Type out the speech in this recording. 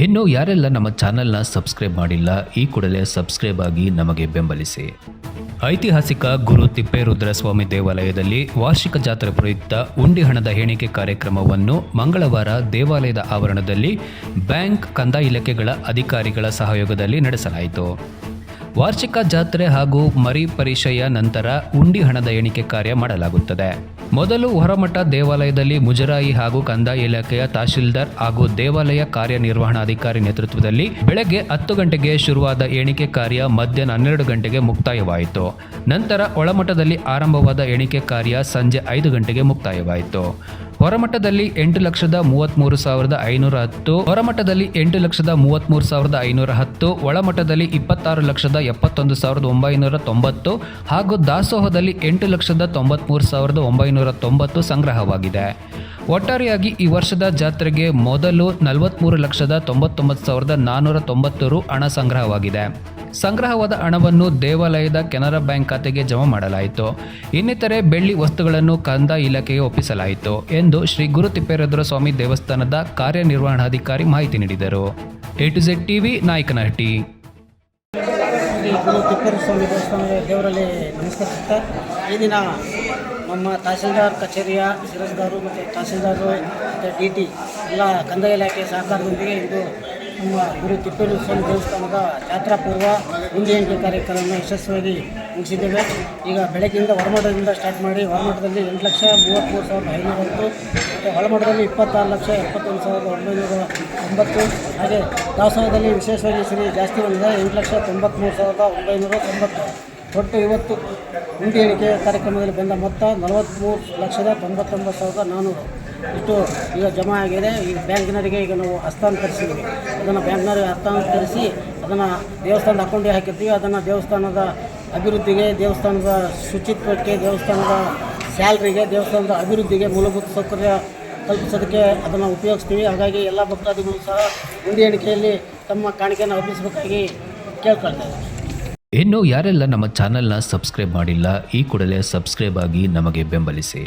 ಇನ್ನು ಯಾರೆಲ್ಲ ನಮ್ಮ ಚಾನೆಲ್ನ ಸಬ್ಸ್ಕ್ರೈಬ್ ಮಾಡಿಲ್ಲ, ಈ ಕೂಡಲೇ ಸಬ್ಸ್ಕ್ರೈಬ್ ಆಗಿ ನಮಗೆ ಬೆಂಬಲಿಸಿ. ಐತಿಹಾಸಿಕ ಗುರು ತಿಪ್ಪೇರುದ್ರಸ್ವಾಮಿ ದೇವಾಲಯದಲ್ಲಿ ವಾರ್ಷಿಕ ಜಾತ್ರೆ ಪ್ರಯುಕ್ತ ಉಂಡಿ ಹಣದ ಎಣಿಕೆ ಕಾರ್ಯಕ್ರಮವನ್ನು ಮಂಗಳವಾರ ದೇವಾಲಯದ ಆವರಣದಲ್ಲಿ ಬ್ಯಾಂಕ್ ಕಂದಾಯ ಇಲಾಖೆಗಳ ಅಧಿಕಾರಿಗಳ ಸಹಯೋಗದಲ್ಲಿ ನಡೆಸಲಾಯಿತು. ವಾರ್ಷಿಕ ಜಾತ್ರೆ ಹಾಗೂ ಮರಿ ಪರಿಚಯ ನಂತರ ಉಂಡಿ ಹಣದ ಎಣಿಕೆ ಕಾರ್ಯ ಮಾಡಲಾಗುತ್ತದೆ. ಮೊದಲು ಹೊರಮಠ ದೇವಾಲಯದಲ್ಲಿ ಮುಜರಾಯಿ ಹಾಗೂ ಕಂದಾಯ ಇಲಾಖೆಯ ತಹಶೀಲ್ದಾರ್ ಹಾಗೂ ದೇವಾಲಯ ಕಾರ್ಯನಿರ್ವಹಣಾಧಿಕಾರಿ ನೇತೃತ್ವದಲ್ಲಿ ಬೆಳಗ್ಗೆ ಹತ್ತು ಗಂಟೆಗೆ ಶುರುವಾದ ಎಣಿಕೆ ಕಾರ್ಯ ಮಧ್ಯಾಹ್ನ ಹನ್ನೆರಡು ಗಂಟೆಗೆ ಮುಕ್ತಾಯವಾಯಿತು. ನಂತರ ಒಳಮಠದಲ್ಲಿ ಆರಂಭವಾದ ಎಣಿಕೆ ಕಾರ್ಯ ಸಂಜೆ ಐದು ಗಂಟೆಗೆ ಮುಕ್ತಾಯವಾಯಿತು. ಹೊರಮಠದಲ್ಲಿ ಎಂಟು ಲಕ್ಷದ ಮೂವತ್ತ್ಮೂರು ಸಾವಿರದ ಐನೂರ ಹತ್ತು, ಹೊರಮಟ್ಟದಲ್ಲಿ ಎಂಟು ಲಕ್ಷದ ಮೂವತ್ಮೂರು ಸಾವಿರದ ಐನೂರ ಹತ್ತು, ಒಳಮಟ್ಟದಲ್ಲಿ ಇಪ್ಪತ್ತಾರು ಲಕ್ಷದ ಎಪ್ಪತ್ತೊಂದು ಸಾವಿರದ ಒಂಬೈನೂರ ತೊಂಬತ್ತು ಹಾಗೂ ದಾಸೋಹದಲ್ಲಿ ಎಂಟು ಲಕ್ಷದ ತೊಂಬತ್ಮೂರು ಸಾವಿರದ ಒಂಬೈನೂರ ತೊಂಬತ್ತು ಸಂಗ್ರಹವಾಗಿದೆ. ಒಟ್ಟಾರೆಯಾಗಿ ಈ ವರ್ಷದ ಜಾತ್ರೆಗೆ ಮೊದಲು ನಲವತ್ತ್ಮೂರು ಲಕ್ಷದ ತೊಂಬತ್ತೊಂಬತ್ತು ಸಾವಿರದ ನಾನ್ನೂರ ತೊಂಬತ್ತು ಹಣ ಸಂಗ್ರಹವಾಗಿದೆ. ಸಂಗ್ರಹವಾದ ಹಣವನ್ನು ದೇವಾಲಯದ ಕೆನರಾ ಬ್ಯಾಂಕ್ ಖಾತೆಗೆ ಜಮಾ ಮಾಡಲಾಯಿತು. ಇನ್ನಿತರೆ ಬೆಳ್ಳಿ ವಸ್ತುಗಳನ್ನು ಕಂದಾಯ ಇಲಾಖೆಗೆ ಒಪ್ಪಿಸಲಾಯಿತು ಎಂದು ಶ್ರೀ ಗುರು ತಿಪ್ಪೇರುದ್ರ ಸ್ವಾಮಿ ದೇವಸ್ಥಾನದ ಕಾರ್ಯನಿರ್ವಹಣಾಧಿಕಾರಿ ಮಾಹಿತಿ ನೀಡಿದರು. A to Z TV Nayakanahatti. Shri Guru Thipperu Swamy ದೇವಸ್ಥಾನದ ದೇವರಲ್ಲಿ ನಮಸ್ಕರಿಸುತ್ತಾ ಈ ದಿನ ನಮ್ಮ ತಹಸೀಲ್ದಾರ್ ಕಚೇರಿಯ ಶಿರಸ್ದಾರು ಮತ್ತು ತಹಸೀಲ್ದಾರು ಮತ್ತು ಡಿ ಟಿ ಎಲ್ಲ ಕಂದಾಯ ಇಲಾಖೆ ಸಹಕಾರದೊಂದಿಗೆ ಇಂದು ನಮ್ಮ ಗುರು ತಿಪ್ಪೇರು ಸ್ವಾಮಿ ದೇವಸ್ಥಾನದ ಜಾತ್ರಾ ಪೂರ್ವ ಎಣಿಕೆ ಕಾರ್ಯಕ್ರಮವನ್ನು ಯಶಸ್ವಿಯಾಗಿ ಮುಗಿಸಿದ್ದೇವೆ. ಈಗ ಬೆಳಗ್ಗೆಯಿಂದ ಹೊರಮಠದಿಂದ ಸ್ಟಾರ್ಟ್ ಮಾಡಿ ಹೊರಮಠದಲ್ಲಿ ಎಂಟು ಲಕ್ಷ ಮೂವತ್ತ್ಮೂರು ಸಾವಿರದ ಐನೂರು ಹತ್ತು, ಮತ್ತು ಒಳಮಠದಲ್ಲಿ ಇಪ್ಪತ್ತಾರು ಲಕ್ಷ ಎಪ್ಪತ್ತೊಂದು ಸಾವಿರದ ಒಂಬೈನೂರ ಒಂಬತ್ತು ಹಾಗೆ ದಾಸೋಹದಲ್ಲಿ ವಿಶೇಷವಾಗಿ ಶ್ರೀ ಜಾಸ್ತಿ ಬಂದಿದೆ ಎಂಟು ಲಕ್ಷ ತೊಂಬತ್ತ್ಮೂರು ಸಾವಿರದ ಒಂಬೈನೂರ ತೊಂಬತ್ತು. ಒಟ್ಟು ಇವತ್ತು ಉಂಡಿ ಎಣಿಕೆ ಕಾರ್ಯಕ್ರಮದಲ್ಲಿ ಬಂದ ಮೊತ್ತ ನಲವತ್ತ್ಮೂರು ಲಕ್ಷದ ತೊಂಬತ್ತೊಂಬತ್ತು ಸಾವಿರದ ನಾನ್ನೂರು ಇಷ್ಟು ಈಗ ಜಮಾ ಆಗಿದೆ. ಈ ಬ್ಯಾಂಕ್ನವರಿಗೆ ಈಗ ನಾವು ಹಸ್ತಾಂತರಿಸಿದ್ದೀವಿ ಅದನ್ನು ಬ್ಯಾಂಕ್ನವರಿಗೆ ಹಸ್ತಾಂತರಿಸಿ ಅದನ್ನು ದೇವಸ್ಥಾನದ ಅಕೌಂಟಿಗೆ ಹಾಕಿರ್ತೀವಿ. ಅದನ್ನು ದೇವಸ್ಥಾನದ ಅಭಿವೃದ್ಧಿಗೆ, ದೇವಸ್ಥಾನದ ಶುಚಿತ್ವಕ್ಕೆ, ದೇವಸ್ಥಾನದ ಸ್ಯಾಲ್ರಿಗೆ, ದೇವಸ್ಥಾನದ ಅಭಿವೃದ್ಧಿಗೆ ಮೂಲಭೂತ ಸೌಕರ್ಯ ಕಲ್ಪಿಸೋದಕ್ಕೆ ಅದನ್ನು ಉಪಯೋಗಿಸ್ತೀವಿ. ಹಾಗಾಗಿ ಎಲ್ಲ ಭಕ್ತಾದಿಗಳು ಸಹ ಉಂಡಿ ಎಣಿಕೆಯಲ್ಲಿ ತಮ್ಮ ಕಾಣಿಕೆಯನ್ನು ಅರ್ಪಿಸಬೇಕಾಗಿ ಕೇಳ್ಕೊಳ್ತೇವೆ. ಇನ್ನು ಯಾರೆಲ್ಲ ನಮ್ಮ ಚಾನೆಲ್ನ ಸಬ್ಸ್ಕ್ರೈಬ್ ಮಾಡಿಲ್ಲ, ಈ ಕೂಡಲೇ ಸಬ್ಸ್ಕ್ರೈಬ್ ಆಗಿ ನಮಗೆ ಬೆಂಬಲಿಸಿ.